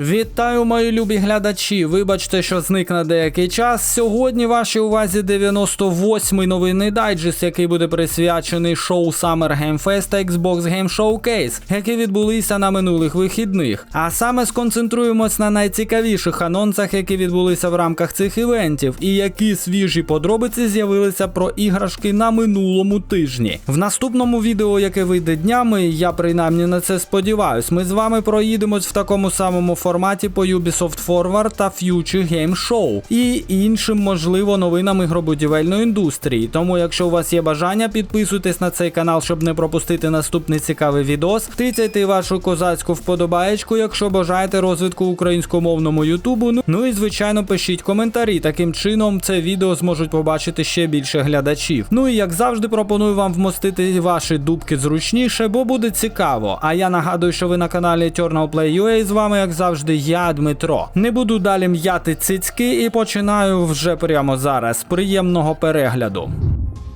Вітаю, мої любі глядачі. Вибачте, що зник на деякий час. Сьогодні вашій увазі 98-й новинний дайджест, який буде присвячений шоу Summer Game Fest та Xbox Game Showcase, які відбулися на минулих вихідних. А саме сконцентруємось на найцікавіших анонсах, які відбулися в рамках цих івентів, і які свіжі подробиці з'явилися про іграшки на минулому тижні. В наступному відео, яке вийде днями, я принаймні на це сподіваюсь. Ми з вами проїдемось в такому самому форматі по Ubisoft Forward та Future Game Show і іншим, можливо, новинам ігробудівельної індустрії. Тому, якщо у вас є бажання, підписуйтесь на цей канал, щоб не пропустити наступний цікавий відос. Тицяйте вашу козацьку вподобаєчку, якщо бажаєте розвитку українськомовному Ютубу. Ну- Ну і звичайно, пишіть коментарі. Таким чином це відео зможуть побачити ще більше глядачів. Ну і як завжди, пропоную вам вмостити ваші дубки зручніше, бо буде цікаво. А я нагадую, що ви на каналі Eternal Play UA, з вами, як завжди, я Дмитро. Не буду далі м'яти цицьки і починаю вже прямо зараз. Приємного перегляду.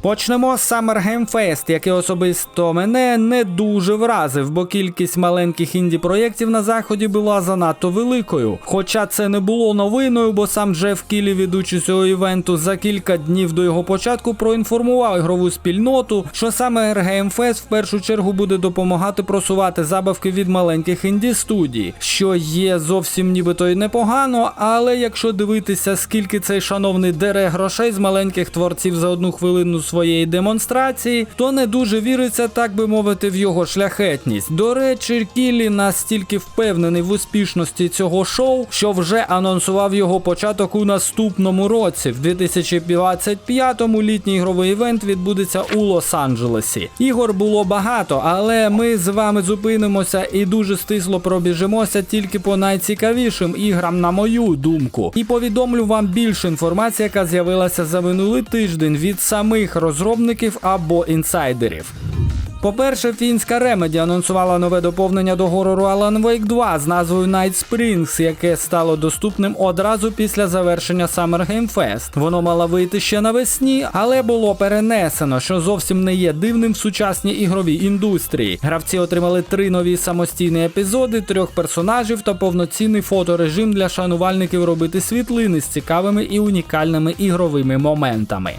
Почнемо з Summer Game Fest, який особисто мене не дуже вразив, бо кількість маленьких інді-проєктів на заході була занадто великою. Хоча це не було новиною, бо сам Джеф Кілі, ведучий цього івенту, за кілька днів до його початку проінформував ігрову спільноту, що саме Game Fest в першу чергу буде допомагати просувати забавки від маленьких інді-студій, що є зовсім нібито й непогано, але якщо дивитися, скільки цей шановний дере грошей з маленьких творців за одну хвилину своєї демонстрації, то не дуже віриться, так би мовити, в його шляхетність. До речі, Кілі настільки впевнений в успішності цього шоу, що вже анонсував його початок у наступному році. В 2025-му літній ігровий івент відбудеться у Лос-Анджелесі. Ігор було багато, але ми з вами зупинимося і дуже стисло пробіжимося тільки по найцікавішим іграм, на мою думку. І повідомлю вам більше інформації, яка з'явилася за минулий тиждень від самих розробників або інсайдерів. По-перше, фінська Remedy анонсувала нове доповнення до горору Alan Wake 2 з назвою Night Springs, яке стало доступним одразу після завершення Summer Game Fest. Воно мало вийти ще навесні, але було перенесено, що зовсім не є дивним в сучасній ігровій індустрії. Гравці отримали три нові самостійні епізоди, трьох персонажів та повноцінний фоторежим для шанувальників робити світлини з цікавими і унікальними ігровими моментами.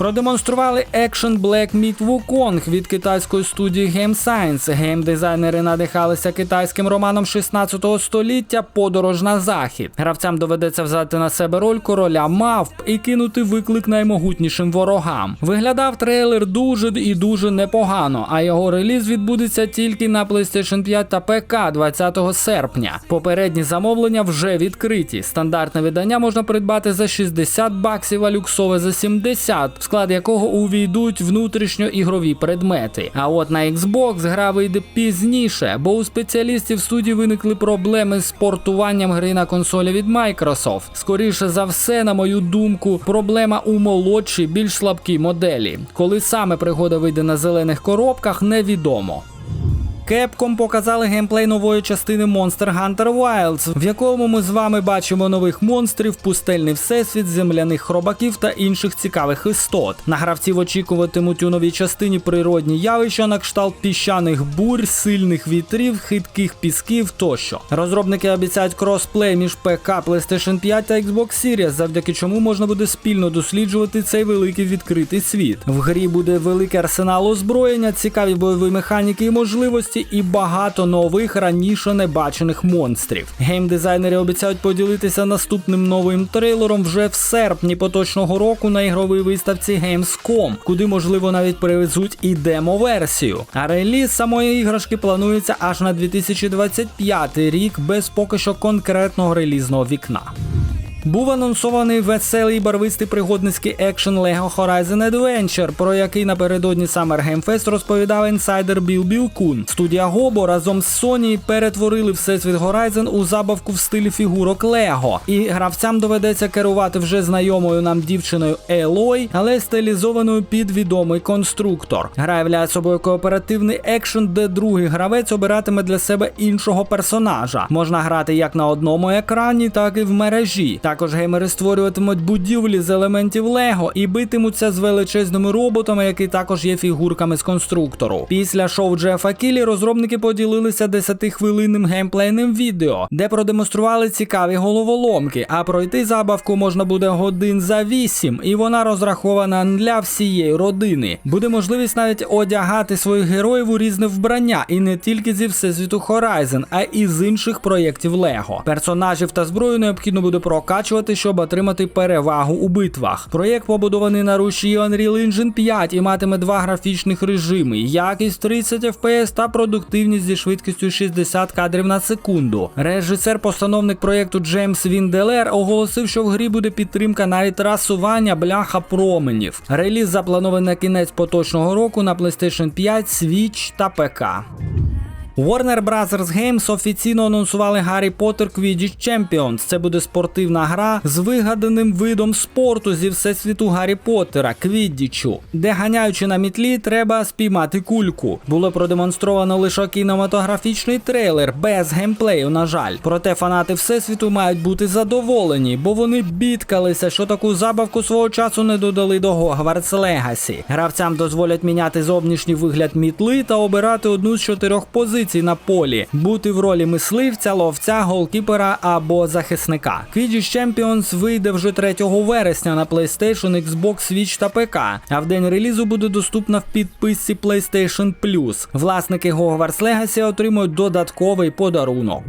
Продемонстрували екшен Black Myth Wukong від китайської студії Game Science. Геймдизайнери надихалися китайським романом 16 століття Подорож на захід. Гравцям доведеться взяти на себе роль короля мавп і кинути виклик наймогутнішим ворогам. Виглядав трейлер дуже і дуже непогано, а його реліз відбудеться тільки на PlayStation 5 та ПК 20 серпня. Попередні замовлення вже відкриті. Стандартне видання можна придбати за 60 баксів, а люксове за 70, в склад якого увійдуть внутрішньоігрові предмети. А от на Xbox гра вийде пізніше, бо у спеціалістів студії виникли проблеми з портуванням гри на консолі від Microsoft. Скоріше за все, на мою думку, проблема у молодшій, більш слабкій моделі. Коли саме пригода вийде на зелених коробках, невідомо. Capcom показали геймплей нової частини Monster Hunter Wilds, в якому ми з вами бачимо нових монстрів, пустельний всесвіт, земляних хробаків та інших цікавих істот. На гравців очікуватимуть у новій частині природні явища на кшталт піщаних бурь, сильних вітрів, хитких пісків тощо. Розробники обіцяють кросплей між ПК, PlayStation 5 та Xbox Series, завдяки чому можна буде спільно досліджувати цей великий відкритий світ. В грі буде великий арсенал озброєння, цікаві бойові механіки і можливості, і багато нових раніше не бачених монстрів. Геймдизайнери обіцяють поділитися наступним новим трейлером вже в серпні поточного року на ігровій виставці Gamescom, куди можливо навіть привезуть і демо-версію. А реліз самої іграшки планується аж на 2025 рік без поки що конкретного релізного вікна. Був анонсований веселий барвистий пригодницький екшен Lego Horizon Adventure, про який напередодні Summer Game Fest розповідав інсайдер Біл Білкун. Студія Гобо разом з Sony перетворили всесвіт Horizon у забавку в стилі фігурок Lego. І гравцям доведеться керувати вже знайомою нам дівчиною Елой, але стилізованою під відомий конструктор. Гра являє собою кооперативний екшен, де другий гравець обиратиме для себе іншого персонажа. Можна грати як на одному екрані, так і в мережі. Також геймери створюватимуть будівлі з елементів Лего і битимуться з величезними роботами, які також є фігурками з конструктору. Після шоу Джефа Кілі розробники поділилися 10-хвилинним геймплейним відео, де продемонстрували цікаві головоломки. А пройти забавку можна буде годин за 8, і вона розрахована для всієї родини. Буде можливість навіть одягати своїх героїв у різне вбрання, і не тільки зі всесвіту Horizon, а і з інших проєктів Лего. Персонажів та зброю необхідно буде прокачувати, щоб отримати перевагу у битвах. Проєкт побудований на руші Unreal Engine 5 і матиме два графічних режими: якість 30 FPS та продуктивність зі швидкістю 60 кадрів на секунду. Режисер-постановник проєкту Джеймс Вінделер оголосив, що в грі буде підтримка навіть трасування бляха променів. Реліз запланований на кінець поточного року на PlayStation 5, Switch та ПК. Warner Bros. Games офіційно анонсували Гаррі Поттер Quidditch Champions. Це буде спортивна гра з вигаданим видом спорту зі всесвіту Гаррі Поттера Квіддічу, де ганяючи на мітлі, треба спіймати кульку. Було продемонстровано лише кінематографічний трейлер без геймплею, на жаль. Проте фанати всесвіту мають бути задоволені, бо вони бідкалися, що таку забавку свого часу не додали до Hogwarts Legacy. Гравцям дозволять міняти зовнішній вигляд мітли та обирати одну з чотирьох позицій на полі, бути в ролі мисливця, ловця, голкіпера або захисника. Quidditch Champions вийде вже 3 вересня на PlayStation, Xbox, Switch та ПК. А в день релізу буде доступна в підписці PlayStation Plus. Власники Hogwarts Legacy отримують додатковий подарунок.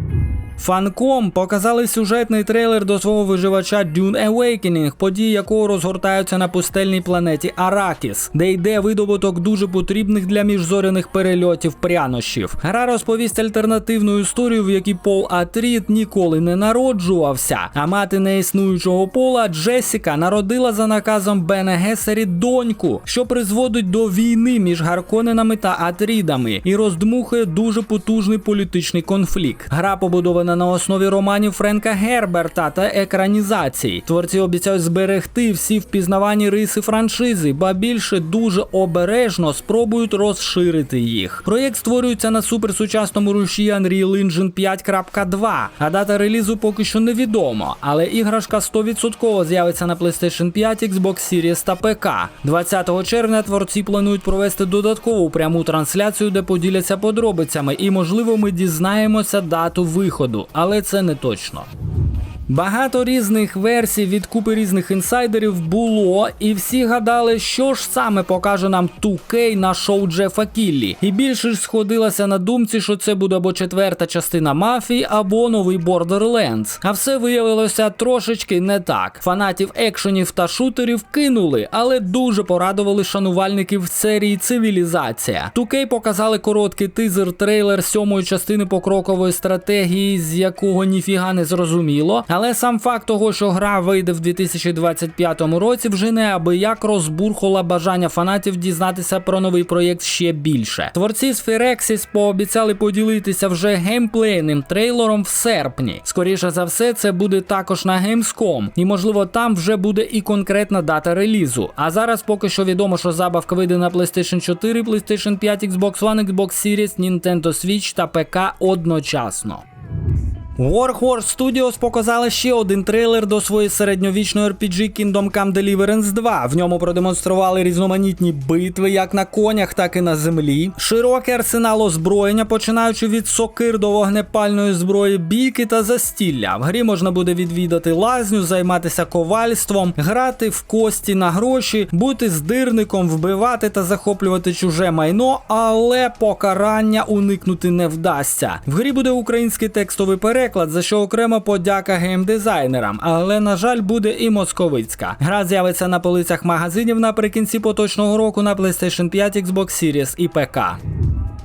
Фанком показали сюжетний трейлер до свого виживача Dune Awakening, події якого розгортаються на пустельній планеті Аракіс, де йде видобуток дуже потрібних для міжзоряних перельотів прянощів. Гра розповість альтернативну історію, в якій Пол Атріт ніколи не народжувався. А мати неіснуючого пола Джесіка народила за наказом Бена Гесері доньку, що призводить до війни між Гарконенами та Атрідами і роздмухує дуже потужний політичний конфлікт. Гра побудована на основі романів Френка Герберта та екранізацій. Творці обіцяють зберегти всі впізнавані риси франшизи, ба більше дуже обережно спробують розширити їх. Проєкт створюється на суперсучасному руші Unreal Engine 5.2, а дата релізу поки що невідомо, але іграшка 100% з'явиться на PlayStation 5, Xbox Series та ПК. 20 червня творці планують провести додаткову пряму трансляцію, де поділяться подробицями, і можливо ми дізнаємося дату виходу, але це не точно. Багато різних версій від купи різних інсайдерів було, і всі гадали, що ж саме покаже нам 2K на шоу Джефа Кіллі. І більше ж сходилася на думці, що це буде або четверта частина мафії, або новий Borderlands. А все виявилося трошечки не так. Фанатів екшенів та шутерів кинули, але дуже порадували шанувальників серії Цивілізація. 2K показали короткий тизер трейлер сьомої частини покрокової стратегії, з якого ніфіга не зрозуміло. Але сам факт того, що гра вийде в 2025 році, вже неабияк розбурхала бажання фанатів дізнатися про новий проєкт ще більше. Творці з Firaxis пообіцяли поділитися вже геймплейним трейлером в серпні. Скоріше за все, це буде також на Gamescom, і можливо там вже буде і конкретна дата релізу. А зараз поки що відомо, що забавка вийде на PlayStation 4, PlayStation 5, Xbox One, Xbox Series, Nintendo Switch та ПК одночасно. Warhorse Studios показали ще один трейлер до своєї середньовічної RPG Kingdom Come Deliverance 2. В ньому продемонстрували різноманітні битви як на конях, так і на землі. Широкий арсенал озброєння, починаючи від сокир до вогнепальної зброї, бійки та застілля. В грі можна буде відвідати лазню, займатися ковальством, грати в кості на гроші, бути здирником, вбивати та захоплювати чуже майно, але покарання уникнути не вдасться. В грі буде український текстовий переклад переклад, за що окремо подяка геймдизайнерам, але на жаль, буде і московицька. Гра з'явиться на полицях магазинів наприкінці поточного року на PlayStation 5, Xbox Series і ПК.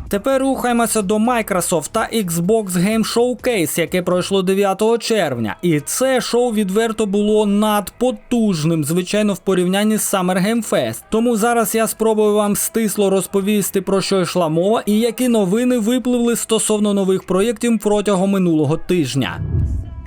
Тепер рухаємося до Microsoft та Xbox Game Showcase, яке пройшло 9 червня. І це шоу відверто було надпотужним, звичайно, в порівнянні з Summer Game Fest. Тому зараз я спробую вам стисло розповісти про що йшла мова і які новини випливли стосовно нових проєктів протягом минулого тижня.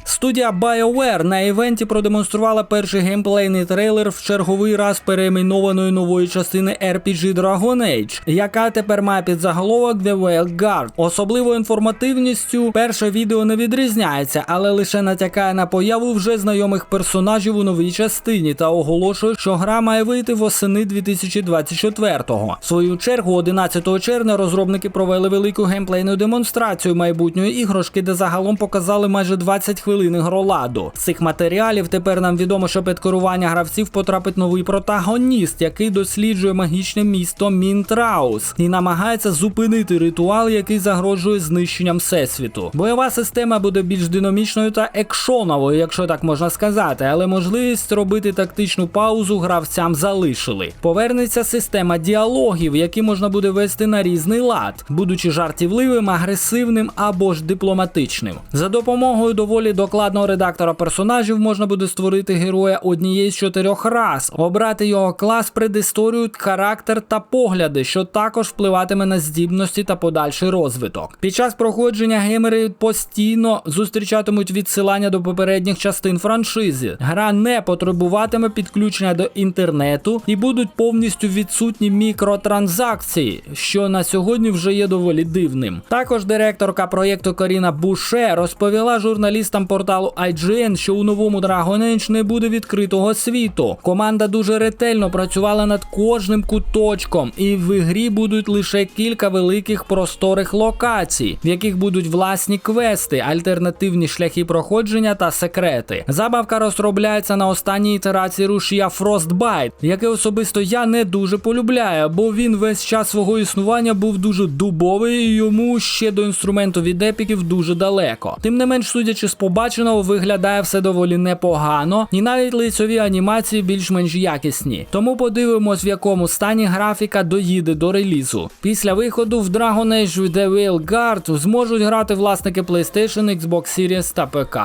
Студія BioWare на івенті продемонструвала перший геймплейний трейлер в черговий раз перейменованої нової частини RPG Dragon Age, яка тепер має під заголовок The Wild Guard. Особливою інформативністю перше відео не відрізняється, але лише натякає на появу вже знайомих персонажів у новій частині та оголошує, що гра має вийти восени 2024-го. В свою чергу, 11 червня, розробники провели велику геймплейну демонстрацію майбутньої іграшки, де загалом показали майже 20 хвилин ігроладу. З цих матеріалів тепер нам відомо, що під керування гравців потрапить новий протагоніст, який досліджує магічне місто Мінтраус і намагається зупинити ритуал, який загрожує знищенням всесвіту. Бойова система буде більш динамічною та екшоновою, якщо так можна сказати, але можливість робити тактичну паузу гравцям залишили. Повернеться система діалогів, які можна буде вести на різний лад, будучи жартівливим, агресивним або ж дипломатичним. За допомогою доволі докладного редактора персонажів можна буде створити героя однієї з чотирьох рас, обрати його клас, предісторію, характер та погляди, що також впливатиме на здібності та подальший розвиток. Під час проходження геймери постійно зустрічатимуть відсилання до попередніх частин франшизи. Гра не потребуватиме підключення до інтернету і будуть повністю відсутні мікротранзакції, що на сьогодні вже є доволі дивним. Також директорка проєкту Каріна Буше розповіла журналістам порталу IGN, що у новому Dragon Age не буде відкритого світу. Команда дуже ретельно працювала над кожним куточком, і в грі будуть лише кілька великих просторих локацій, в яких будуть власні квести, альтернативні шляхи проходження та секрети. Забавка розробляється на останній ітерації рушія Frostbite, яке особисто я не дуже полюбляю, бо він весь час свого існування був дуже дубовий і йому ще до інструменту від епіків дуже далеко. Тим не менш, судячи з побаченого, виглядає все доволі непогано, і навіть лицьові анімації більш-менш якісні. Тому подивимось, в якому стані графіка доїде до релізу. Після виходу в Dragon Age The Veil Guard зможуть грати власники PlayStation, Xbox Series та ПК.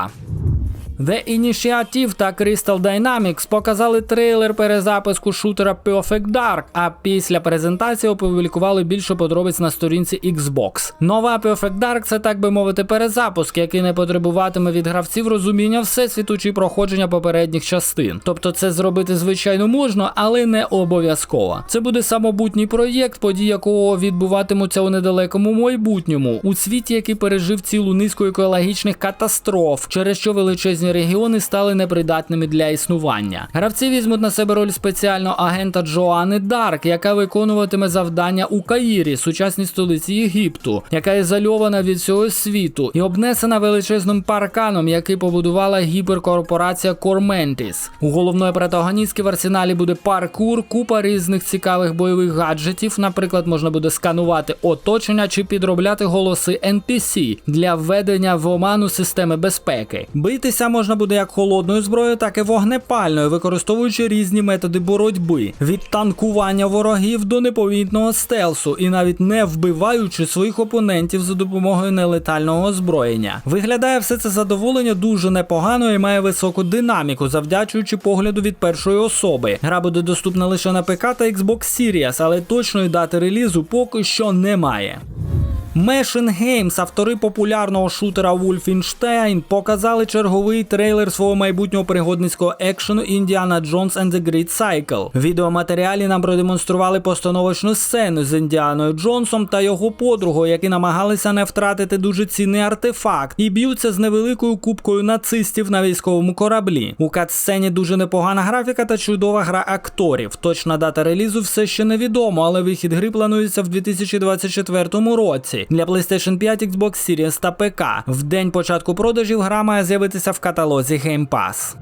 The Initiative та Crystal Dynamics показали трейлер перезапуску шутера Perfect Dark, а після презентації опублікували більше подробиць на сторінці Xbox. Нова Perfect Dark це так би мовити перезапуск, який не потребуватиме від гравців розуміння всесвіту чи проходження попередніх частин. Тобто це зробити звичайно можна, але не обов'язково. Це буде самобутній проєкт, події якого відбуватимуться у недалекому майбутньому, у світі, який пережив цілу низку екологічних катастроф, через що величезні регіони стали непридатними для існування. Гравці візьмуть на себе роль спеціального агента Джоани Дарк, яка виконуватиме завдання у Каїрі, сучасній столиці Єгипту, яка ізольована від всього світу і обнесена величезним парканом, який побудувала гіперкорпорація Корментіс. У головної протагоністки в арсеналі буде паркур, купа різних цікавих бойових гаджетів. Наприклад, можна буде сканувати оточення чи підробляти голоси NPC для введення в оману системи безпеки. Битися можна буде як холодною зброєю, так і вогнепальною, використовуючи різні методи боротьби від танкування ворогів до непомітного стелсу, і навіть не вбиваючи своїх опонентів за допомогою нелетального озброєння. Виглядає все це задоволення дуже непогано і має високу динаміку, завдячуючи погляду від першої особи. Гра буде доступна лише на ПК та Xbox Series, але точної дати релізу поки що немає. Machine Games, автори популярного шутера Wolfenstein, показали черговий трейлер свого майбутнього пригодницького екшену Indiana Jones and the Great Cycle. В відеоматеріалі нам продемонстрували постановочну сцену з Індіаною Джонсом та його подругою, які намагалися не втратити дуже цінний артефакт і б'ються з невеликою кубкою нацистів на військовому кораблі. У кат-сцені дуже непогана графіка та чудова гра акторів. Точна дата релізу все ще невідомо, але вихід гри планується в 2024 році для PlayStation 5, Xbox Series та ПК. В день початку продажів гра має з'явитися в каталозі Game Pass.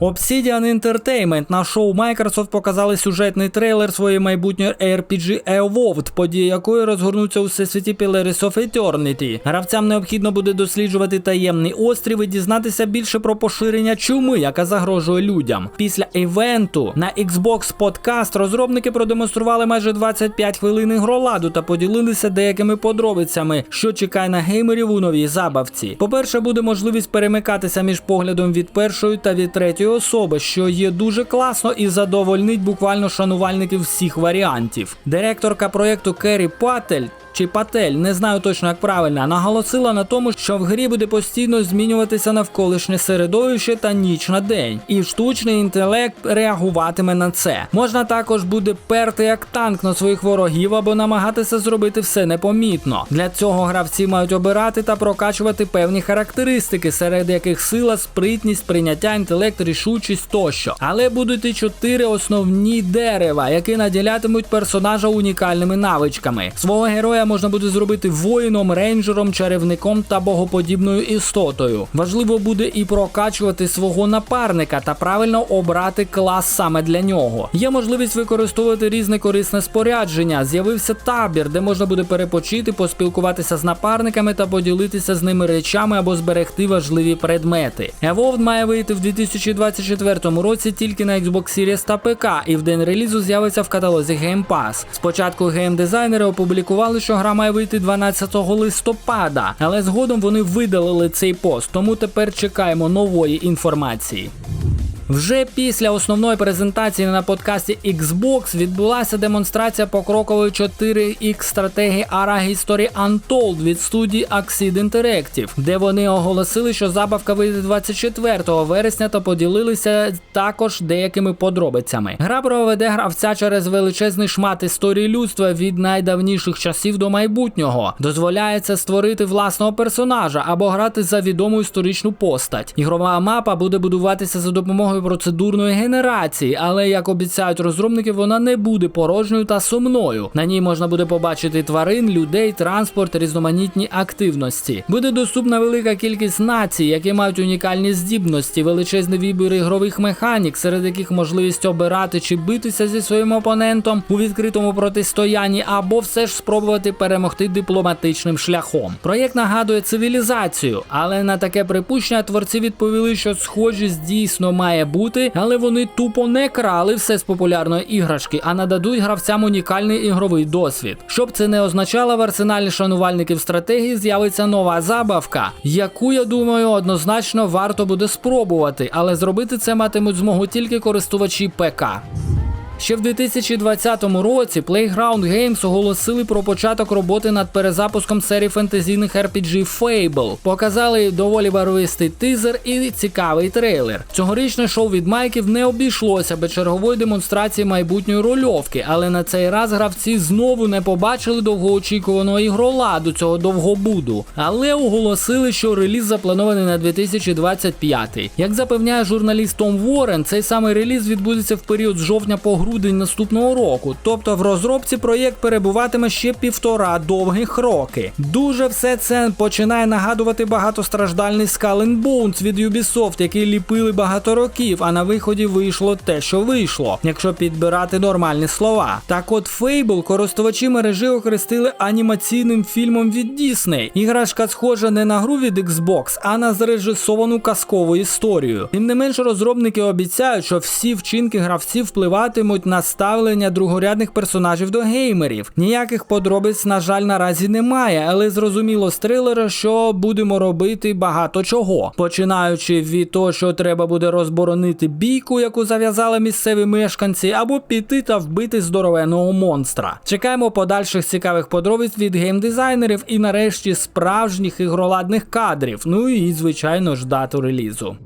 Obsidian Entertainment на шоу Microsoft показали сюжетний трейлер своєї майбутньої RPG Evolved, події якої розгорнуться у всесвіті Pillars of Eternity. Гравцям необхідно буде досліджувати таємний острів і дізнатися більше про поширення чуми, яка загрожує людям. Після івенту на Xbox Podcast розробники продемонстрували майже 25 хвилин ігроладу та поділилися деякими подробицями, що чекає на геймерів у новій забавці. По-перше, буде можливість перемикатися між поглядом від першої та від третьої особи, що є дуже класно і задовольнить буквально шанувальників всіх варіантів. Директорка проєкту Керрі Патель чи Патель, не знаю точно як правильно, наголосила на тому, що в грі буде постійно змінюватися навколишнє середовище та ніч на день, і штучний інтелект реагуватиме на це. Можна також буде перти як танк на своїх ворогів або намагатися зробити все непомітно. Для цього гравці мають обирати та прокачувати певні характеристики, серед яких сила, спритність, прийняття, інтелект, рішучість тощо. Але будуть і чотири основні дерева, які наділятимуть персонажа унікальними навичками. Свого героя можна буде зробити воїном, рейнджером, чарівником та богоподібною істотою. Важливо буде і прокачувати свого напарника та правильно обрати клас саме для нього. Є можливість використовувати різне корисне спорядження. З'явився табір, де можна буде перепочити, поспілкуватися з напарниками та поділитися з ними речами або зберегти важливі предмети. Evolved має вийти в 2024 році тільки на Xbox Series та ПК, і в день релізу з'явиться в каталозі Game Pass. Спочатку геймдизайнери опублікували, що гра має вийти 12 листопада, але згодом вони видалили цей пост, тому тепер чекаємо нової інформації. Вже після основної презентації на подкасті Xbox відбулася демонстрація покрокової 4X стратегії Ara History Untold від студії Axid Interactive, де вони оголосили, що забавка вийде 24 вересня та поділилися також деякими подробицями. Гра проведе гравця через величезний шмат історії людства від найдавніших часів до майбутнього. Дозволяється створити власного персонажа або грати за відому історичну постать. Ігрова мапа буде будуватися за допомогою процедурної генерації, але як обіцяють розробники, вона не буде порожньою та сумною. На ній можна буде побачити тварин, людей, транспорт, різноманітні активності. Буде доступна велика кількість націй, які мають унікальні здібності, величезний вибір ігрових механік, серед яких можливість обирати чи битися зі своїм опонентом у відкритому протистоянні, або все ж спробувати перемогти дипломатичним шляхом. Проєкт нагадує цивілізацію, але на таке припущення творці відповіли, що схожість дійсно має бути, але вони тупо не крали все з популярної іграшки, а нададуть гравцям унікальний ігровий досвід. Щоб це не означало, в арсеналі шанувальників стратегії з'явиться нова забавка, яку я думаю однозначно варто буде спробувати, але зробити це матимуть змогу тільки користувачі ПК. Ще в 2020 році Playground Games оголосили про початок роботи над перезапуском серії фентезійних RPG Fable. Показали доволі барвистий тизер і цікавий трейлер. Цьогорічне шоу від Майків не обійшлося без чергової демонстрації майбутньої рольовки, але на цей раз гравці знову не побачили довгоочікуваного ігроладу цього довгобуду. Але оголосили, що реліз запланований на 2025. Як запевняє журналіст Том Ворен, цей самий реліз відбудеться в період з жовтня по грудень наступного року. Тобто в розробці проєкт перебуватиме ще півтора довгих роки. Дуже все це починає нагадувати багатостраждальний Skull and Bones від Ubisoft, який ліпили багато років, а на виході вийшло те, що вийшло, якщо підбирати нормальні слова. Так от Fable користувачі мережі окрестили анімаційним фільмом від Disney. Іграшка схожа не на гру від Xbox, а на зрежисовану казкову історію. Тим не менше, розробники обіцяють, що всі вчинки гравців впливатимуть на ставлення другорядних персонажів до геймерів. Ніяких подробиць, на жаль, наразі немає, але зрозуміло з трейлера, що будемо робити багато чого. Починаючи від того, що треба буде розборонити бійку, яку зав'язали місцеві мешканці, або піти та вбити здоровенного монстра. Чекаємо подальших цікавих подробиць від геймдизайнерів і нарешті справжніх ігроладних кадрів. Ну і звичайно ж дату релізу.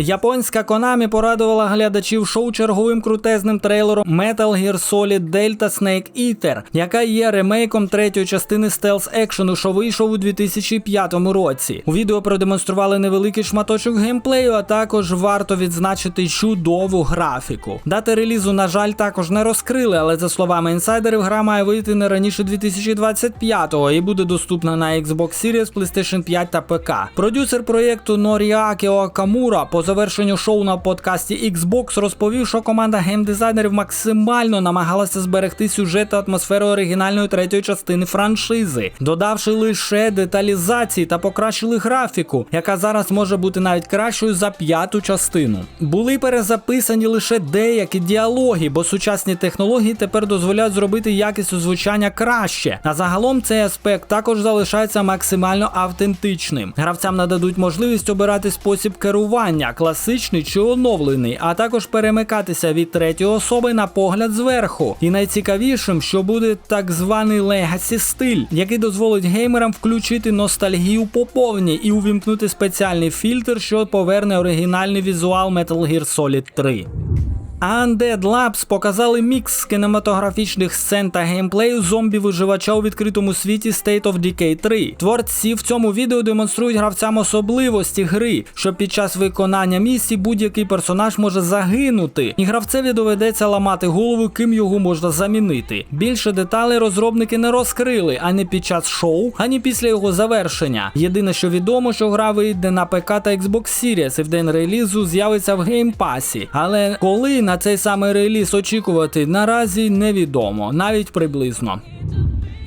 Японська Konami порадувала глядачів шоу черговим крутезним трейлером Metal Gear Solid Delta Snake Eater, яка є ремейком третьої частини стелс екшену, що вийшов у 2005 році. У відео продемонстрували невеликий шматочок геймплею, а також варто відзначити чудову графіку. Дати релізу, на жаль, також не розкрили, але за словами інсайдерів, гра має вийти не раніше 2025-го і буде доступна на Xbox Series, PlayStation 5 та ПК. Продюсер проєкту Норіакі Окамура завершенню шоу на подкасті Xbox розповів, що команда геймдизайнерів максимально намагалася зберегти сюжет та атмосферу оригінальної третьої частини франшизи, додавши лише деталізації та покращили графіку, яка зараз може бути навіть кращою за п'яту частину. Були перезаписані лише деякі діалоги, бо сучасні технології тепер дозволяють зробити якість озвучання краще. А загалом цей аспект також залишається максимально автентичним. Гравцям нададуть можливість обирати спосіб керування, класичний чи оновлений, а також перемикатися від третьої особи на погляд зверху. І найцікавішим, що буде так званий легасі стиль, який дозволить геймерам включити ностальгію по повній і увімкнути спеціальний фільтр, що поверне оригінальний візуал Metal Gear Solid 3. Undead Labs показали мікс з кінематографічних сцен та геймплею зомбі-виживача у відкритому світі State of Decay 3. Творці в цьому відео демонструють гравцям особливості гри, що під час виконання місії будь-який персонаж може загинути, і гравцеві доведеться ламати голову, ким його можна замінити. Більше деталей розробники не розкрили ані під час шоу, ані після його завершення. Єдине, що відомо, що гра вийде на ПК та Xbox Series і в день релізу з'явиться в геймпасі. Але коли на цей самий реліз очікувати наразі невідомо, навіть приблизно.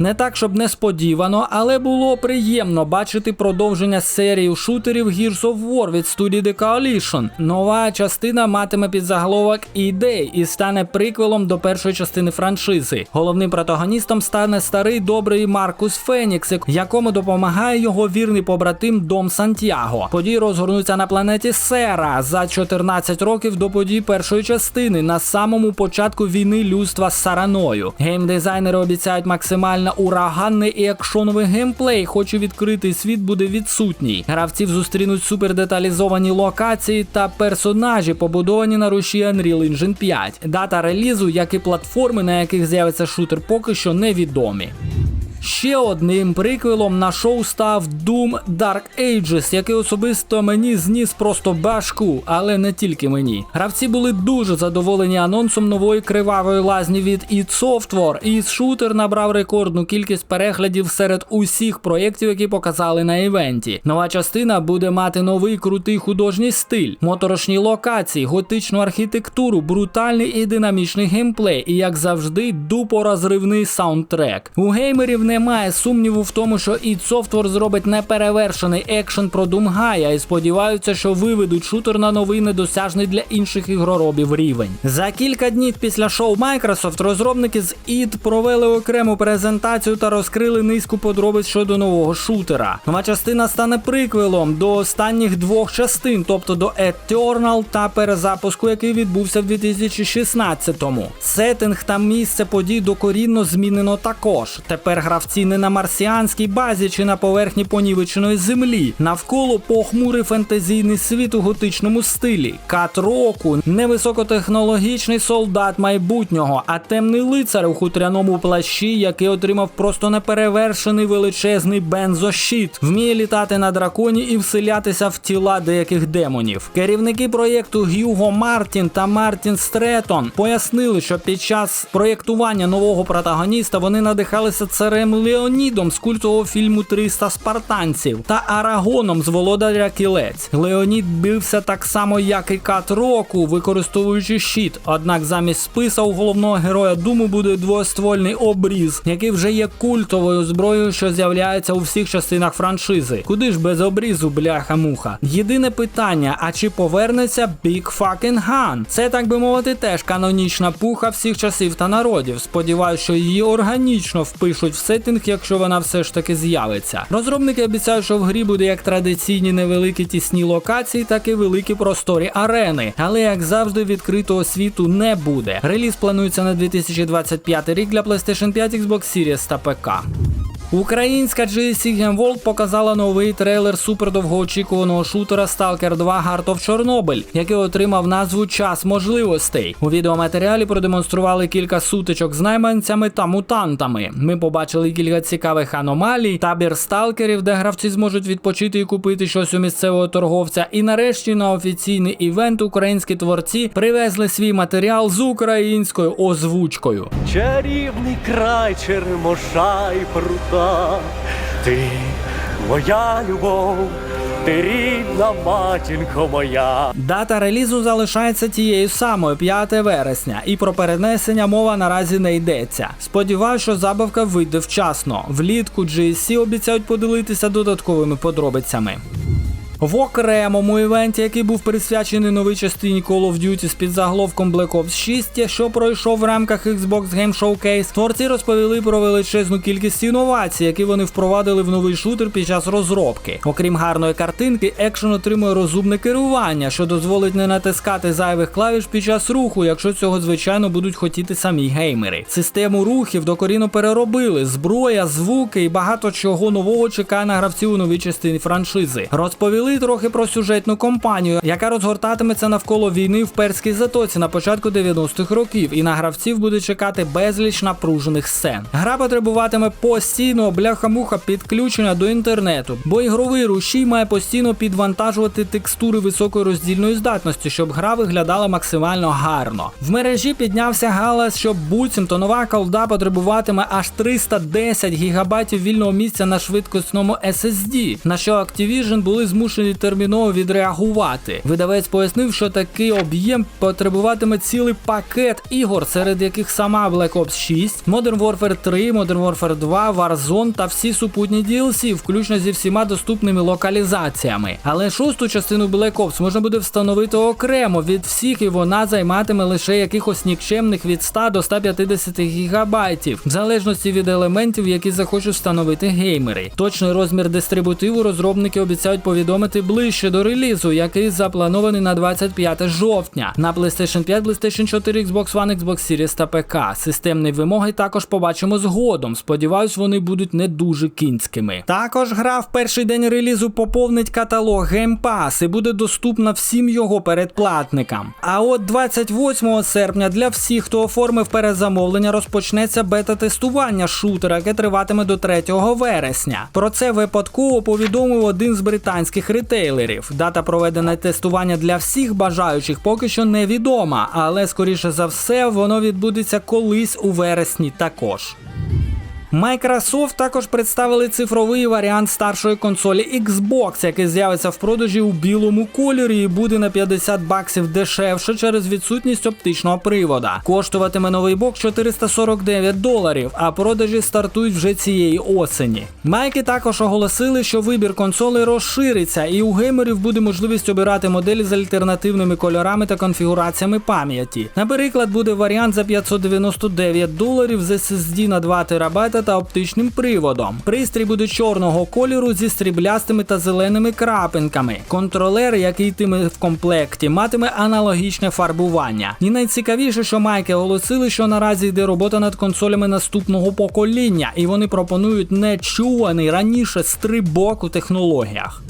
Не так, щоб несподівано, але було приємно бачити продовження серії шутерів Gears of War від студії The Coalition. Нова частина матиме підзаголовок ідей і стане приквелом до першої частини франшизи. Головним протагоністом стане старий добрий Маркус Фенікс, якому допомагає його вірний побратим Дом Сантьяго. Події розгорнуться на планеті Сера за 14 років до подій першої частини на самому початку війни людства з Сараною. Геймдизайнери обіцяють максимально ураганний і екшоновий геймплей, хоч і відкритий світ буде відсутній. Гравців зустрінуть супердеталізовані локації та персонажі, побудовані на руші Unreal Engine 5. Дата релізу, як і платформи, на яких з'явиться шутер, поки що невідомі. Ще одним приквелом на шоу став Doom Dark Ages, який особисто мені зніс просто башку, але не тільки мені. Гравці були дуже задоволені анонсом нової кривавої лазні від id Software, і шутер набрав рекордну кількість переглядів серед усіх проєктів, які показали на івенті. Нова частина буде мати новий крутий художній стиль, моторошні локації, готичну архітектуру, брутальний і динамічний геймплей, і як завжди, дупорозривний саундтрек. У геймерів немає сумніву в тому, що id Software зробить неперевершений екшен про Думгая і сподіваються, що виведуть шутер на новий недосяжний для інших ігроробів рівень. За кілька днів після шоу Microsoft розробники з id провели окрему презентацію та розкрили низку подробиць щодо нового шутера. Нова частина стане приквелом до останніх двох частин, тобто до Eternal та перезапуску, який відбувся в 2016-му. Сеттинг та місце подій докорінно змінено також. Тепер гравці не на марсіанській базі чи на поверхні понівеченої землі. Навколо похмурий фентезійний світ у готичному стилі. Кат року, невисокотехнологічний солдат майбутнього, а темний лицар у хутряному плащі, який отримав просто неперевершений величезний бензощит, вміє літати на драконі і вселятися в тіла деяких демонів. Керівники проєкту Гюго Мартін та Мартін Стретон пояснили, що під час проєктування нового протагоніста вони надихалися царем Леонідом з культового фільму 300 спартанців та Арагоном з Володаря Кілець. Леонід бився так само, як і Кат Року, використовуючи щит. Однак замість списа у головного героя Думу буде двоствольний обріз, який вже є культовою зброєю, що з'являється у всіх частинах франшизи. Куди ж без обрізу, бляха-муха? Єдине питання: а чи повернеться Big Fucking Gun? Це так би мовити, теж канонічна пуха всіх часів та народів. Сподіваюсь, що її органічно впишуть в сеттинг, якщо вона все ж таки з'явиться. Розробники обіцяють, що в грі буде як традиційні невеликі тісні локації, так і великі просторі арени. Але як завжди, відкритого світу не буде. Реліз планується на 2025 рік для PlayStation 5, Xbox Series та ПК. Українська GSC Game World показала новий трейлер супердовгоочікуваного шутера Stalker 2 Heart of Chernobyl, який отримав назву Час можливостей. У відеоматеріалі продемонстрували кілька сутичок з найманцями та мутантами. Ми побачили кілька цікавих аномалій, табір сталкерів, де гравці зможуть відпочити і купити щось у місцевого торговця. І нарешті на офіційний івент українські творці привезли свій матеріал з українською озвучкою. Чарівний край черемоша і прута, ти моя любов, ти рідна матінко моя. Дата релізу залишається тією самою 5 вересня, і про перенесення мова наразі не йдеться. Сподіваюсь, що забавка вийде вчасно. Влітку GSC обіцяють поділитися додатковими подробицями. В окремому івенті, який був присвячений новій частині Call of Duty з підзаголовком Black Ops 6, що пройшов в рамках Xbox Game Showcase, творці розповіли про величезну кількість інновацій, які вони впровадили в новий шутер під час розробки. Окрім гарної картинки, екшен отримує розумне керування, що дозволить не натискати зайвих клавіш під час руху, якщо цього звичайно будуть хотіти самі геймери. Систему рухів докорінно переробили. Зброя, звуки і багато чого нового чекає на гравців у новій частині франшизи. Розповіли трохи про сюжетну кампанію, яка розгортатиметься навколо війни в перській затоці на початку 90-х років, і на гравців буде чекати безліч напружених сцен. Гра потребуватиме постійного бляха-муха підключення до інтернету, бо ігровий рушій має постійно підвантажувати текстури високої роздільної здатності, щоб гра виглядала максимально гарно. В мережі піднявся галас, що буцімто нова колда потребуватиме аж 310 гігабайтів вільного місця на швидкісному SSD, на що Activision були змушені терміново відреагувати. Видавець пояснив, що такий об'єм потребуватиме цілий пакет ігор, серед яких сама Black Ops 6, Modern Warfare 3, Modern Warfare 2, Warzone та всі супутні DLC, включно зі всіма доступними локалізаціями. Але шосту частину Black Ops можна буде встановити окремо від всіх, і вона займатиме лише якихось нікчемних від 100 до 150 гігабайтів, в залежності від елементів, які захочуть встановити геймери. Точний розмір дистрибутиву розробники обіцяють повідомити ближче до релізу, який запланований на 25 жовтня на PlayStation 5, PlayStation 4, Xbox One, Xbox Series та ПК. Системні вимоги також побачимо згодом. Сподіваюсь, вони будуть не дуже кінськими. Також гра в перший день релізу поповнить каталог Game Pass і буде доступна всім його передплатникам. А от 28 серпня для всіх, хто оформив перезамовлення, розпочнеться бета-тестування шутера, яке триватиме до 3 вересня. Про це випадково повідомив один з британських ретейлерів. Дата проведення тестування для всіх бажаючих поки що невідома, але скоріше за все воно відбудеться колись у вересні також. Microsoft також представили цифровий варіант старшої консолі Xbox, який з'явиться в продажі у білому кольорі і буде на 50 баксів дешевше через відсутність оптичного привода. Коштуватиме новий бок 449 доларів, а продажі стартують вже цієї осені. Майки також оголосили, що вибір консолей розшириться, і у геймерів буде можливість обирати моделі з альтернативними кольорами та конфігураціями пам'яті. Наприклад, буде варіант за 599 доларів з SSD на 2 Та оптичним приводом. Пристрій буде чорного кольору зі стріблястими та зеленими крапинками. Контролер, який йтиме в комплекті, матиме аналогічне фарбування. І найцікавіше, що майки оголосили, що наразі йде робота над консолями наступного покоління, і вони пропонують нечуваний раніше стрибок у технологіях.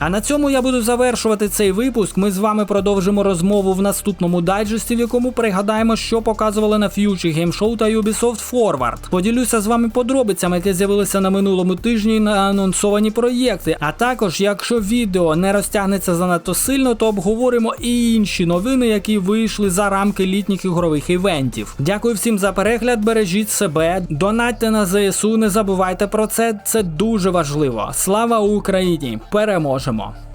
А на цьому я буду завершувати цей випуск. Ми з вами продовжимо розмову в наступному дайджесті, в якому пригадаємо, що показували на Future Game Show та Ubisoft Forward. Поділюся з вами подробицями, які з'явилися на минулому тижні на анонсовані проєкти. А також, якщо відео не розтягнеться занадто сильно, то обговоримо і інші новини, які вийшли за рамки літніх ігрових івентів. Дякую всім за перегляд. Бережіть себе, донатьте на ЗСУ. Не забувайте про це. Це дуже важливо. Слава Україні! Переможемо! 什么？